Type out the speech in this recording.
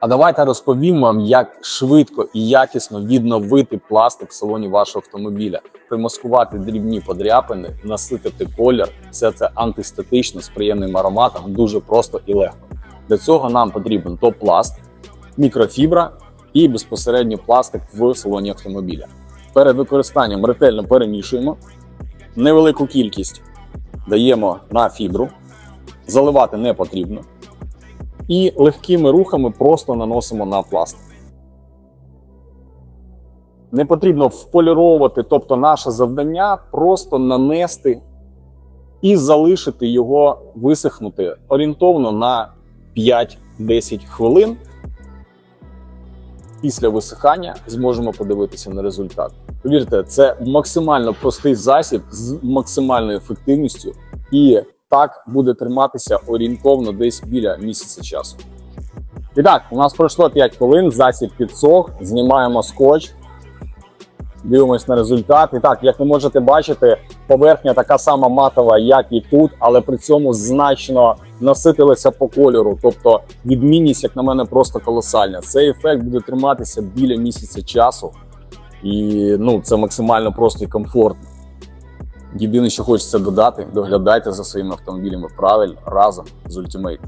А давайте розповім вам, як швидко і якісно відновити пластик в салоні вашого автомобіля, примаскувати дрібні подряпини, наситити колір. Все це антистатично з приємним ароматом, дуже просто і легко. Для цього нам потрібен топ-пласт, мікрофібра і безпосередньо пластик в салоні автомобіля. Перед використанням ретельно перемішуємо, невелику кількість даємо на фібру, заливати не потрібно і легкими рухами просто наносимо на пластик. Не потрібно вполіровувати, тобто наше завдання просто нанести і залишити його висохнути орієнтовно на 5-10 хвилин. Після висихання зможемо подивитися на результат. Повірте, це максимально простий засіб з максимальною ефективністю, і так буде триматися орієнтовно десь біля місяця часу. І так, у нас пройшло 5 хвилин, засіб підсох, знімаємо скотч, дивимось на результат. І так, як ви можете бачити, поверхня така сама матова, як і тут, але при цьому значно наситилася по кольору. Тобто відмінність, як на мене, просто колосальна. Цей ефект буде триматися біля місяця часу, і ну, це максимально просто і комфортно. Єдине, що хочеться додати, доглядайте за своїми автомобілями правильно разом з Ultimate.